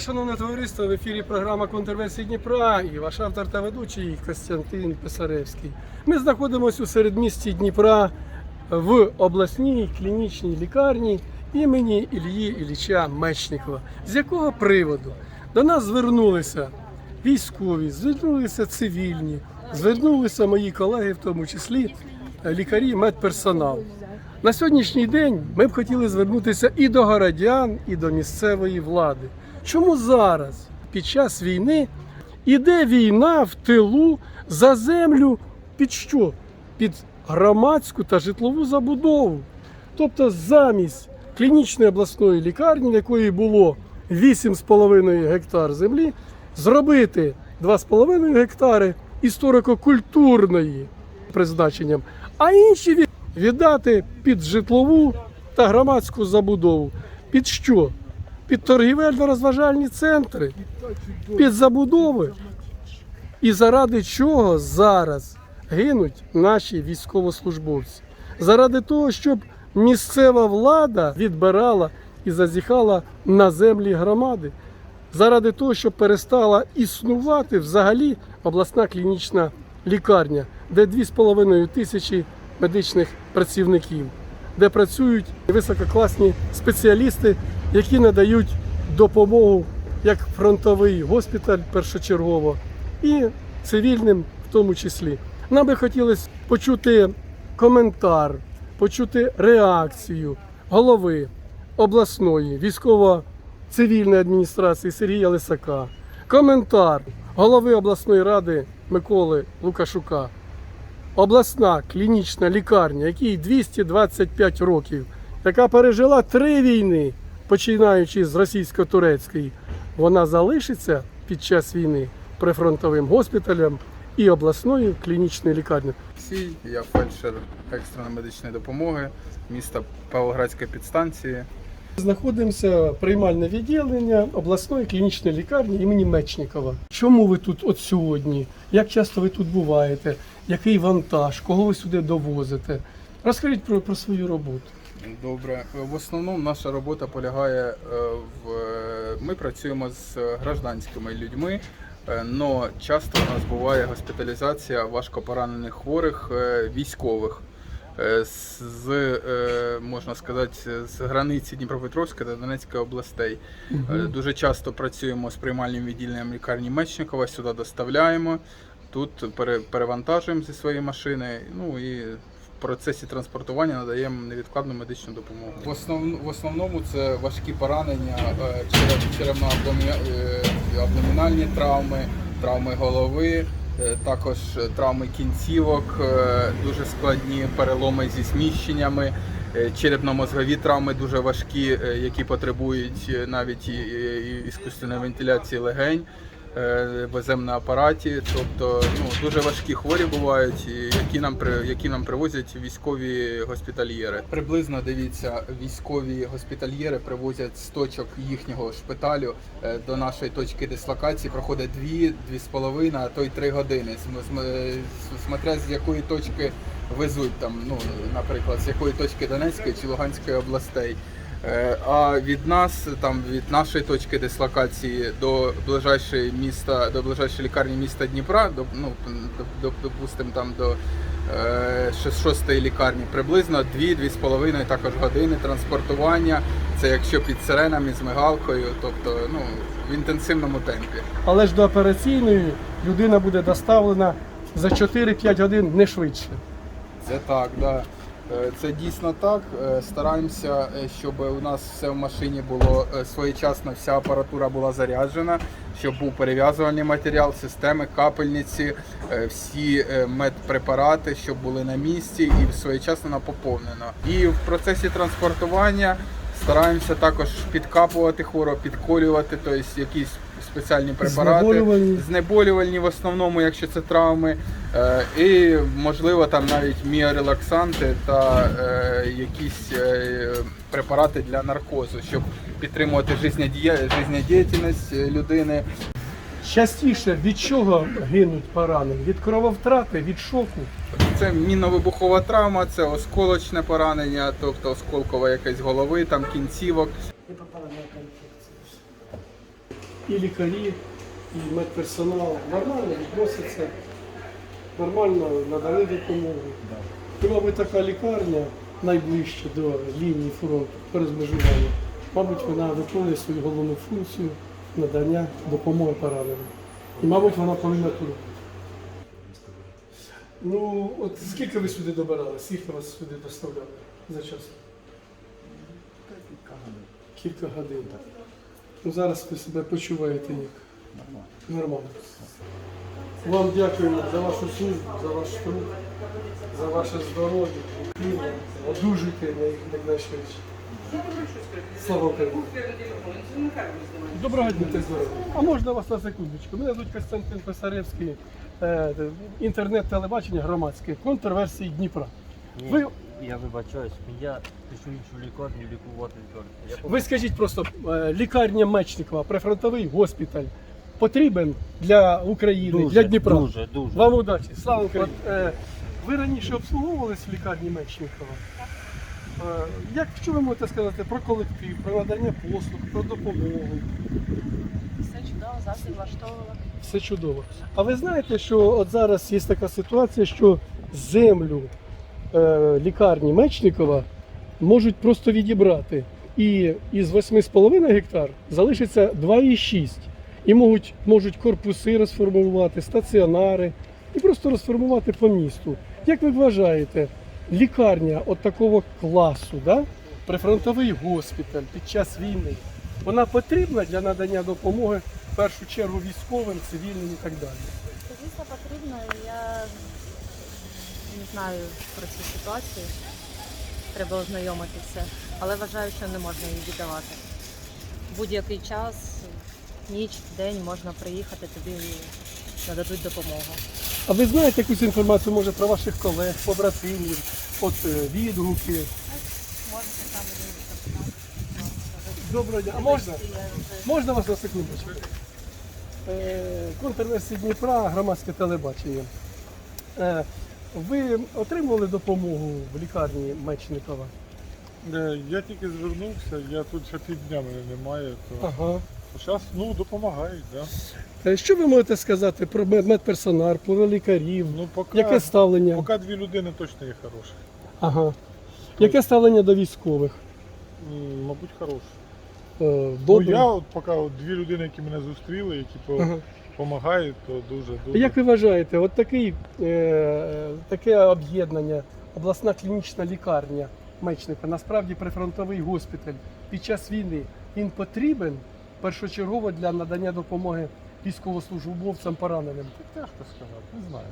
Вітаю, шановне товариство. В ефірі програма Контрверсії Дніпра і ваш автор та ведучий Костянтин Писаревський. Ми знаходимося у середмісті Дніпра в обласній клінічній лікарні імені Ільї Ілліча Мечникова. З якого приводу до нас звернулися військові, звернулися цивільні, звернулися мої колеги, в тому числі е, лікарі, медперсонал. На сьогоднішній день ми б хотіли звернутися і до городян, і до місцевої влади. Чому зараз, під час війни, іде війна в тилу за землю під що? Під громадську та житлову забудову. Тобто замість клінічної обласної лікарні, в якої було 8,5 гектар землі, зробити 2,5 гектари історико-культурної призначенням, а інші віддати під житлову та громадську забудову. Під що? Під торгівельно-розважальні центри, під забудови. І заради чого зараз гинуть наші військовослужбовці? Заради того, щоб місцева влада відбирала і зазіхала на землі громади. Заради того, щоб перестала існувати взагалі обласна клінічна лікарня, де 2,5 тисячі медичних працівників, де працюють висококласні спеціалісти, які надають допомогу як фронтовий госпіталь першочергово і цивільним в тому числі. Нам би хотілося почути коментар, почути реакцію голови обласної військово-цивільної адміністрації Сергія Лисака, коментар голови обласної ради Миколи Лукашука. Обласна клінічна лікарня, якій 225 років, яка пережила три війни, починаючи з російсько-турецької, вона залишиться під час війни прифронтовим госпіталем і обласною клінічною лікарнею. Я фельдшер екстреної медичної допомоги міста Павлоградської підстанції. Знаходимося приймальне відділення обласної клінічної лікарні імені Мечникова. Чому ви тут от сьогодні? Як часто ви тут буваєте? Який вантаж? Кого ви сюди довозите? Розкажіть про, про свою роботу. Добре, в основному наша робота полягає е, в ми працюємо з гражданськими людьми, але часто у нас буває госпіталізація важкопоранених хворих е, військових. е, З е, можна сказати, з границі Дніпропетровської та Донецької областей. Е, Дуже часто працюємо з приймальним відділенням лікарні Мечникова, сюди доставляємо. Тут пере- перевантажуємо зі своєї машини. Ну і процесі транспортування надаємо невідкладну медичну допомогу. В, основ, в основному це важкі поранення, е, череп, черепно-абдомінальні травми, травми голови. е, Також травми кінцівок, е, дуже складні переломи зі зміщеннями, е, черепно-мозгові травми дуже важкі, е, які потребують е, навіть іскусственної вентиляції легень. Е, Веземо на апараті, тобто ну, дуже важкі хворі бувають, які нам які нам привозять військові госпітальєри. Приблизно дивіться, військові госпітальєри привозять з точок їхнього шпиталю е, до нашої точки дислокації. Проходить 2-2,5, а то й 3 години. См- см- Смотря з якої точки везуть там, ну наприклад, з якої точки Донецької чи Луганської областей. Е, А від нас, там від нашої точки дислокації до ближайшої міста, до ближайшої лікарні міста Дніпра, до ну до, до, допустим, там до е, шостої лікарні, приблизно 2-2,5 також години транспортування. Це якщо під сиренами з мигалкою, тобто ну в інтенсивному темпі. Але ж до операційної людина буде доставлена за 4-5 годин не швидше. Це так, да. Е, Це дійсно так. Е, Стараємося, е, щоб у нас все в машині було своєчасно, вся апаратура була заряджена, щоб був перев'язувальний матеріал, системи, капельниці, всі медпрепарати, щоб були на місці і своєчасно напоповнено. І в процесі транспортування стараємося також підкапувати хворого, підколювати, тобто якісь спеціальні препарати Знеболювальні. знеболювальні в основному, якщо це травми, е, і можливо там навіть міорелаксанти та е, якісь е, препарати для наркозу, щоб підтримувати е, людини. Частіше від чого гинуть поранені? Від крововтрати, від шоку. Це мінно-вибухова травма, це осколочне поранення, тобто осколкова якась голови, там кінцівок. Я попала на эту инфекцию. І лікарі, і медперсонал нормально відносяться, нормально надали допомогу. І, мабуть, така лікарня найближче до лінії фронту по розмежуванню. Мабуть, вона виконує свою головну функцію надання допомоги пораненим. І, мабуть, вона повинна тут. Ну, от скільки ви сюди добирали? Скільки вас сюди доставляли за час? Кілька годин. Ну, зараз ви себе почуваєте як? Нормально. Вам дякуємо за вашу службу, за ваш труд, за ваше здоров'я. Одужуйте най- Слава Україні! Доброго дня. А можна вас на секундочку? Мене звуть Костянтин Писаревський, е, інтернет-телебачення громадське, контрверсії Дніпра. Ви- я вибачаюсь, я пишу іншу лікарню лікувати тільки. Ви скажіть просто, е, лікарня Мечникова, прифронтовий госпіталь потрібен для України, дуже, для Дніпра? Дуже, дуже. Вам удачі, слава Україні. От, е, ви раніше обслуговувались в лікарні Мечникова. Е, як що ви можете сказати про колектив, про надання послуг, про допомогу? Все чудово, завжди влаштовувала. Все чудово. А ви знаєте, що от зараз є така ситуація, що землю лікарні Мечникова можуть просто відібрати. І із 8,5 гектар залишиться 2,6. І можуть, можуть корпуси розформувати, стаціонари і просто розформувати по місту. Як ви вважаєте, лікарня от такого класу, да? прифронтовий госпіталь під час війни, вона потрібна для надання допомоги в першу чергу військовим, цивільним і так далі. Звісно, потрібно. Я знаю про цю ситуацію. Треба ознайомитися, але вважаю, що не можна її віддавати. Будь-який час, ніч, день можна приїхати, тобі нададуть допомогу. А ви знаєте якусь інформацію може про ваших колег, побратимів, от е, відгуки? Можете там. Доброго дня. А можна? Можна вас на секундочку? Е, Контрверсії Дніпра, громадське телебачення. Е, Ви отримували допомогу в лікарні Мечникова? Е, Я тільки звернувся, я тут ще півдня мене немає, то Ага. зараз ну, допомагають, да? Е, Що ви можете сказати про мед- медперсонал, про лікарів? Ну, поки, Яке ставлення? поки дві людини точно є хороші. Ага. Яке ставлення до військових? М, Мабуть, хороші. Е, Добре. Ну, я от поки от дві людини, які мене зустріли, які Ага. Допомагають, то дуже дуже. Як ви вважаєте, от такий, е, таке об'єднання, обласна клінічна лікарня Мечника, насправді прифронтовий госпіталь під час війни, він потрібен першочергово для надання допомоги військовослужбовцям пораненим? Так Тяжко сказати, не знаю.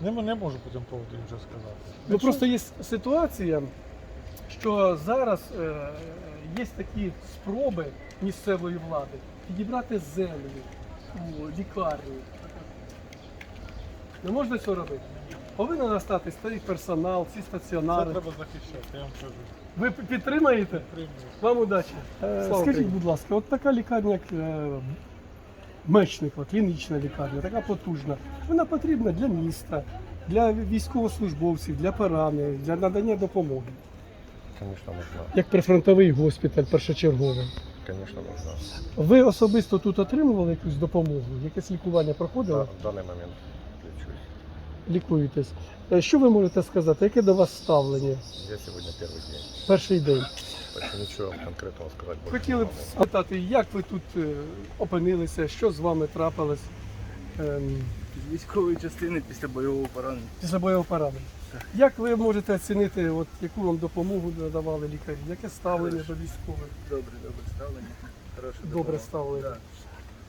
Не, не можу по цьому поводу нічого сказати. Ну просто є ситуація, що зараз е, є такі спроби місцевої влади підібрати землю у лікарні. Не можна цього робити. Повинен настати старий персонал, ці Це стаціонари. треба захищати, я вам кажу. Ви підтримаєте? Підтримую. Вам удачі. Е, Слава Скажіть, Україні. будь ласка, от така лікарня, як е, Мечникова, клінічна лікарня, така потужна. Вона потрібна для міста, для військовослужбовців, для поранених, для надання допомоги. Конечно, нужна. Як прифронтовий госпіталь першочерговий. Конечно, нужна. Ви особисто тут отримували якусь допомогу? Якесь лікування проходило? в данный момент лечусь. Лікуєтесь. Е, Що ви можете сказати? Яке до вас ставлення? Я сегодня первый день. Перший день. Так ничего конкретного больше Хотіли б не спитати, як ви тут е, опинилися, що з вами трапилось ем, з військової частини після бойового поранення. після бойового поранення? Як ви можете оцінити, от, яку вам допомогу надавали лікарі? Яке ставлення до військових? Добре, добре ставлення. Хороше Добре ставлення. Да.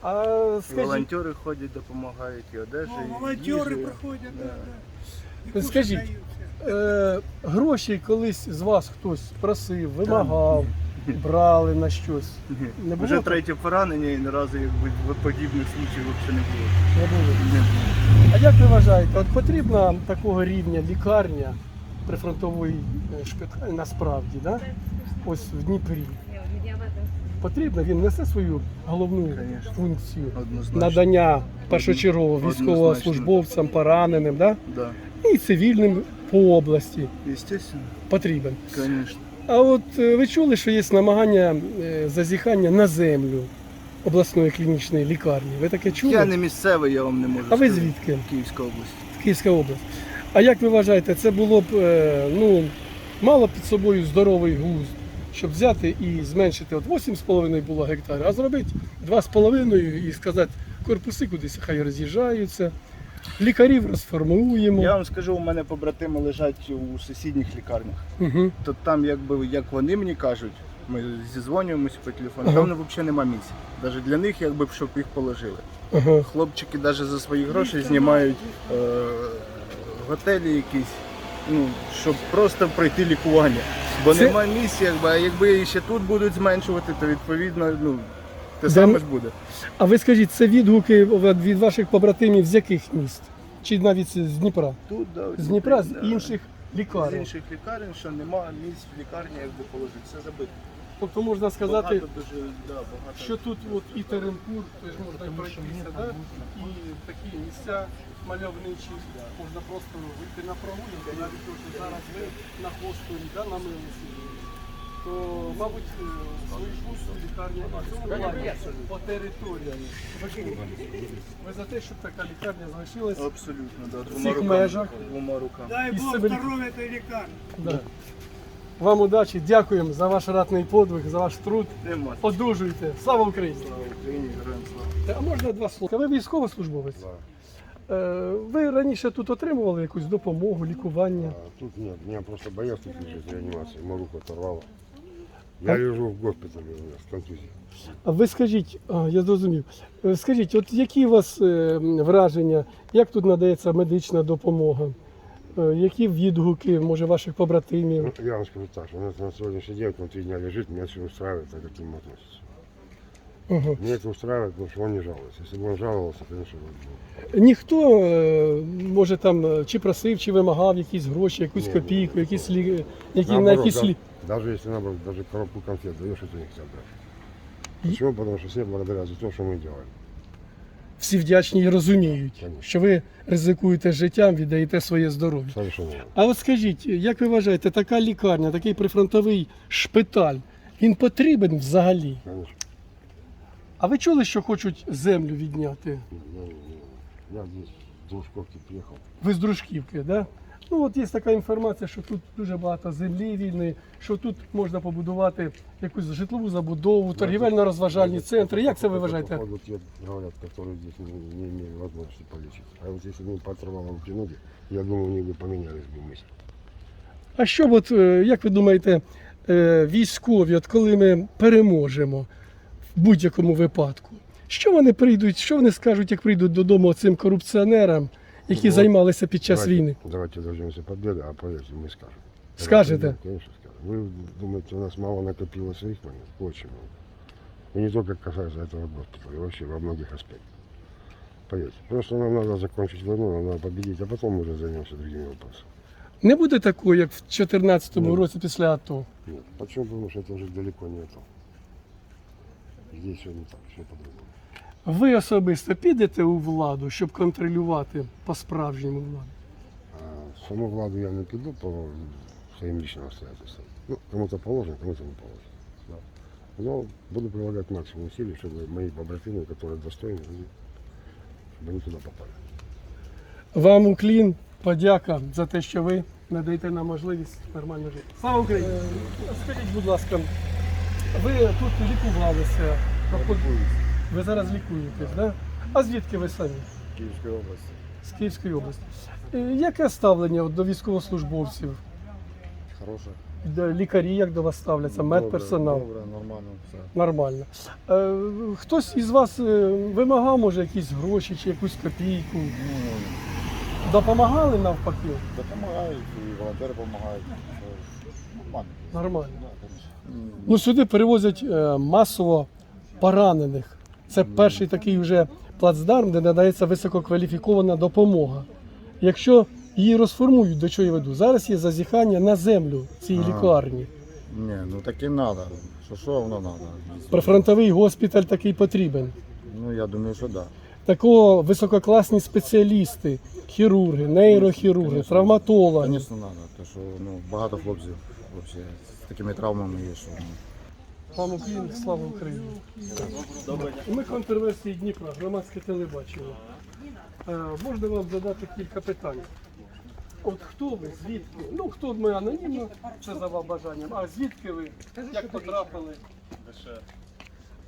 А І скажіть, волонтери ходять, допомагають, і одежі, і Волонтери їжею. приходять, Да. да. да. І Скажіть, дають. е, гроші колись з вас хтось просив, вимагав, брали на щось. Не було Вже третє поранення і наразі якби подібних случаїв взагалі не було. Не було. Не. А як ви вважаєте, от потрібна такого рівня лікарня прифронтовий е, шпиталь насправді, да? ось в Дніпрі? Потрібно, він несе свою головну Конечно. функцію Однозначно. надання першочергово військовослужбовцям, пораненим, да? Да. і цивільним по області Естественно, потрібен. конечно. А от е, ви чули, що є намагання е, зазіхання на землю обласної клінічної лікарні. Ви таке чули? Я не місцевий, я вам не можу А ви сказати. звідки? Київська область. Київська область. А як ви вважаєте, це було б е, ну, мало під собою здоровий глузд, щоб взяти і зменшити от 8,5 було гектарів, а зробити 2,5 і сказати, корпуси кудись хай роз'їжджаються, лікарів розформуємо. Я вам скажу, у мене побратими лежать у сусідніх лікарнях. Угу. То там, якби як вони мені кажуть, ми зізвонюємося по телефону, Ага. там взагалі нема місця. Навіть для них, якби щоб їх положили. Ага. Хлопчики навіть за свої гроші знімають е, готелі якісь, ну, щоб просто пройти лікування. Бо Це- немає місця, якби, а якби ще тут будуть зменшувати, то відповідно ну, те Де саме ж буде. А ви скажіть, це відгуки від ваших побратимів з яких міст? Чи навіть з Дніпра? Тут, да, З Дніпра, з да. інших з інших лікарень, що немає місць в лікарні, якби положити. Все забито. Тобто можна сказати, Багато дуже, да, багато. що тут от і Теренпур, тобто можна пройтися, да? і такі місця мальовничі, можна просто вийти на прогулянку, навіть те, що зараз ви на хостелі, да, на милості. То, мабуть, е, свої лікарня і в цьому плані по територіям. Ви за те, щоб така лікарня залишилась Абсолютно, да, в двома цих руками. межах. Двома руками. Дай Бог себе- здоров'я та лікарні. Да. Вам удачі, дякуємо за ваш ратний подвиг, за ваш труд. Нема. Одужуйте. Слава Україні! Слава Україні, героям слава. А можна два слова? Ви військовослужбовець? Да. Е, Ви раніше тут отримували якусь допомогу, лікування? А тут нет, меня просто боец тут лежит в реанимации, ему руку оторвало. Я лежу в госпіталі у контузією. А ви скажіть, а, я зрозумів. Е, Скажіть, от які у вас е, враження, як тут надається медична допомога? Е, Які відгуки, може, ваших побратимів? Ну, я вам скажу так, что у нас на сегодняшний день, он три дня лежит, меня все устраивает, как к относится. Ага. Меня это устраивает, потому что он не жалуется. Если бы он жаловался, конечно, бы, Ніхто е, може там е, чи просив, чи вимагав якісь гроші, якусь Ні, ні. копійку, якісь лі... які, на Наоборот, якісь да. лі... даже если наоборот, даже коробку конфет даешь, это нельзя брать. И- Почему? Потому что все благодарят за то, что мы делаем. всі вдячні і розуміють, Конечно. що ви ризикуєте життям, віддаєте своє здоров'я. Совершенно верно. А от скажіть, як ви вважаєте, така лікарня, такий прифронтовий шпиталь, він потрібен взагалі? Конечно. А ви чули, що хочуть землю відняти? Я, я здесь в Дружковке приехал. Ви з Дружківки, да? Ну от є така інформація, що тут дуже багато землі вільної, що тут можна побудувати якусь житлову забудову, торгівельно-розважальні центри. Як це ви вважаєте? Походу, те говорят, которые здесь не, не имели возможности полечиться. А вот если бы им по оторвало руки ноги, я думаю, у них бы поменялись бы мысли. А що, от, е, як ви думаєте, е, військові, от коли ми переможемо в будь-якому випадку, що вони прийдуть, що вони скажуть, як прийдуть додому цим корупціонерам, які Ну, займалися під час давайте, війни? Давайте дождемся победы, а поверьте, мы скажем. Когда Скажете? придем, Конечно, скажем. Вы думаете, у нас мало накопилось своих монет? Очень мало. И не только касается этого госпиталя, и вообще во многих аспектах. Поверьте. Просто нам надо закончить войну, нам надо победить, а потом мы уже займемся другими вопросами. Не буде такого, як в 2014 Ну. році після АТО. Нет. Почему? Потому что это уже далеко не это. Здесь все не так, все по-другому. Ви особисто підете у владу, щоб контролювати по-справжньому владу? А саму владу я не піду по своим личным обстоятельствам. Ну, кому-то положено, кому-то не положено. Да. Но буду прилагать максимум усилий, чтобы мои побратимы, которые достойны, они- чтобы они туда попали. Вам уклін, подяка за те, що ви надаєте нам можливість нормально жити. Слава Україні! Е, Скажіть, будь ласка, ви тут лікувалися, ви зараз лікуєтесь, да? А звідки ви самі? Київської області. З Київської області. Е, Яке ставлення до військовослужбовців? Хороше. Лікарі як до вас ставляться, медперсонал? Добре, нормально все. Нормально. Е, хтось із вас е, вимагав, може, якісь гроші чи якусь копійку? Ну, Допомагали навпаки? допомагають, і волонтери допомагають. Нормально. Нормально. Да. Ну, сюди перевозять е, масово поранених. Це перший такий вже плацдарм, де надається висококваліфікована допомога. Якщо її розформують, до чого я веду, зараз є зазіхання на землю цієї Ага. лікарні. Ні, ну так і треба. Що що воно треба? Прифронтовий госпіталь такий потрібен. Ну я думаю, що так. Да. Такого висококласні спеціалісти, хірурги, нейрохірурги, травматологи. Звісно, треба, тому що ну, багато хлопців взагалі з такими травмами є, що ну, Вам Україні, слава Україні. Ми контроверсії Дніпра, громадське телебачення. Е, Можна вам задати кілька питань. От хто ви, звідки? Ну, хто ми анонімно, це за вам бажанням. А звідки ви? Як потрапили?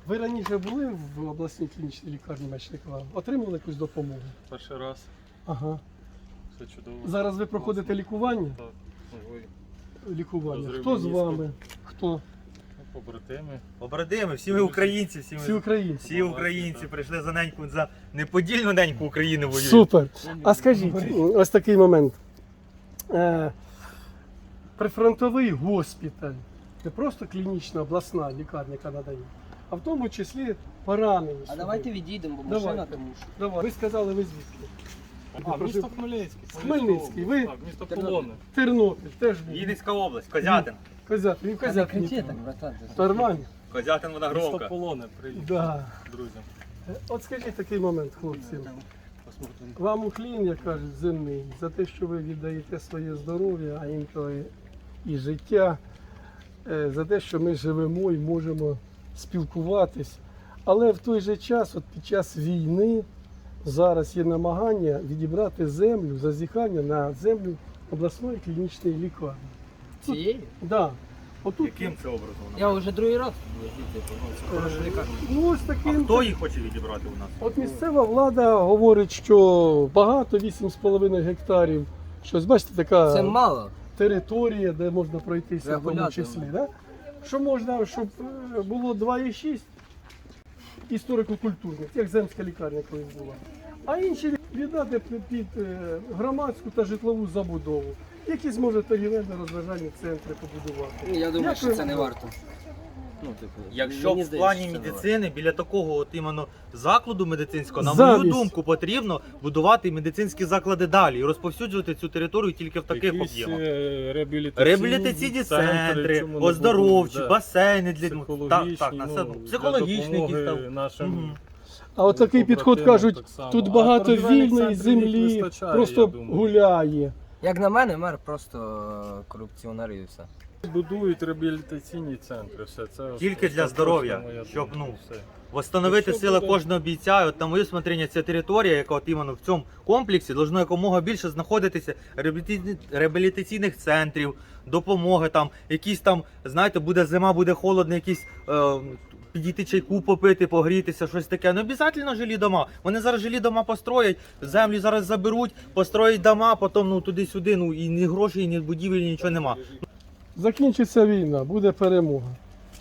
Ви раніше були в обласній клінічній лікарні Мечникова? Отримали якусь допомогу? Перший раз. Ага. Все чудово. Зараз ви проходите лікування? Так. Лікування. Хто з вами? Хто? Побратими. Побратими, всі ми українці, всі Всі українці. всі українці прийшли за неньку за неподільну неньку України воюють. Супер. А скажіть, ось такий момент. Е, прифронтовий госпіталь це просто клінічна обласна лікарня, яка надає, а в тому числі поранені. А сюди. давайте відійдемо, бо Давайте. машина тому що. Давай. Ви сказали, ви звідки? А, місто Хмельницький. Хмельницький, ви- Так, місто Полони. Тернопіль, теж ви. Вінницька область, Козятин. Козят, він Та не козят. кричи так, братан. Нормально? Козятин Місто Водогровка. Полони, привіт, Да. друзі. Е, От скажіть такий момент, хлопці. Вам уклін, як кажуть, земний, за те, що ви віддаєте своє здоров'я, а інколи і життя, е, за те, що ми живемо і можемо спілкуватись. Але в той же час, от під час війни, зараз є намагання відібрати землю, зазіхання на землю обласної клінічної лікарні. Цієї? Да. Отут, Яким це образом? Я вже другий раз їздити, ну ось А хто їх хоче відібрати у нас? От місцева влада говорить, що багато 8,5 гектарів. Щось бачите, така Це мало. територія, де можна пройтися в тому Регулятор. числі. Да? Що можна, щоб е, було 2,6 історико-культурних, як земська лікарня колись була. А інші віддати під, е, громадську та житлову забудову. які може торгівельно розважальні центри побудувати. Я думаю, Як що це не варто. Ну, типу, Якщо мені в здається, плані що це медицини біля такого от іменно закладу медицинського, на Замість. мою думку, потрібно будувати медицинські заклади далі і розповсюджувати цю територію тільки в таких Якісь, об'ємах. е, реабілітаційні, Реабілітаційні центри, чому не оздоровчі, да. басейни для ну, так, на ну, ну, для психологічні якісь допомоги там. нашим Мгм. А от такий підход побратимам кажуть, так само. тут А багато торгівельних вільної центрів їх землі, вистачає, просто думаю. гуляє. Як на мене, мер просто е, корупціонер і все. Будують реабілітаційні центри, все це Тільки для здоров'я, щоб, ну. Восстановити Якщо сили буде- кожного бійця. І От на моє смотрення, ця територія, яка от іменно в цьому комплексі, должно якомога більше знаходитися реабіліті- реабілітаційних центрів, допомоги там, якісь там, знаєте, буде зима, буде холодно, якісь. Е, Підійти чайку попити, погрітися, щось таке. Не обов'язково жилі дома. Вони зараз жилі дома построять, землю зараз заберуть, построять дома, потім ну туди-сюди. Ну і ні грошей, ні будівель, нічого нема. Закінчиться війна, буде перемога.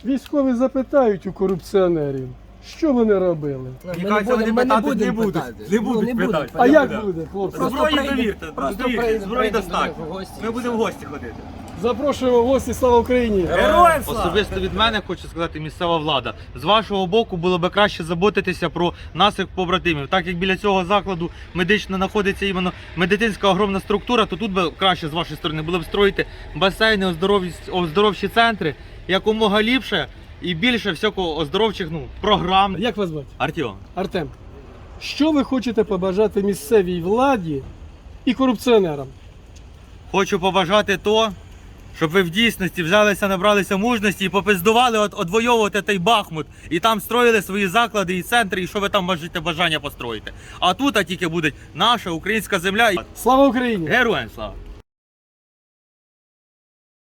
Військові запитають у корупціонерів, що вони робили. Ну, Ми не будемо вони ми не питати не будуть. питати. Не Ну, будуть будемо питати. А як буде. хлопці? Зброї довірте, просто зброї достатньо. в гості. Ми будемо в гості ходити. Запрошуємо в гості, слава Україні! Героям Особисто від мене хочу сказати місцева влада. З вашого боку було би краще заботитися про наших побратимів. Так як біля цього закладу медично знаходиться іменно медицинська огромна структура, то тут би краще з вашої сторони було б строїти басейни, оздорові- оздоровчі центри якомога ліпше і більше всякого оздоровчих ну, програм. Як вас звати? Артем. Артем. Що ви хочете побажати місцевій владі і корупціонерам? Хочу побажати то, щоб ви в дійсності взялися, набралися мужності і попиздували от, одвоювати той Бахмут. І там строїли свої заклади і центри, і що ви там можете бажання построїти. А тут а тільки буде наша українська земля. Слава Україні! Героям слава!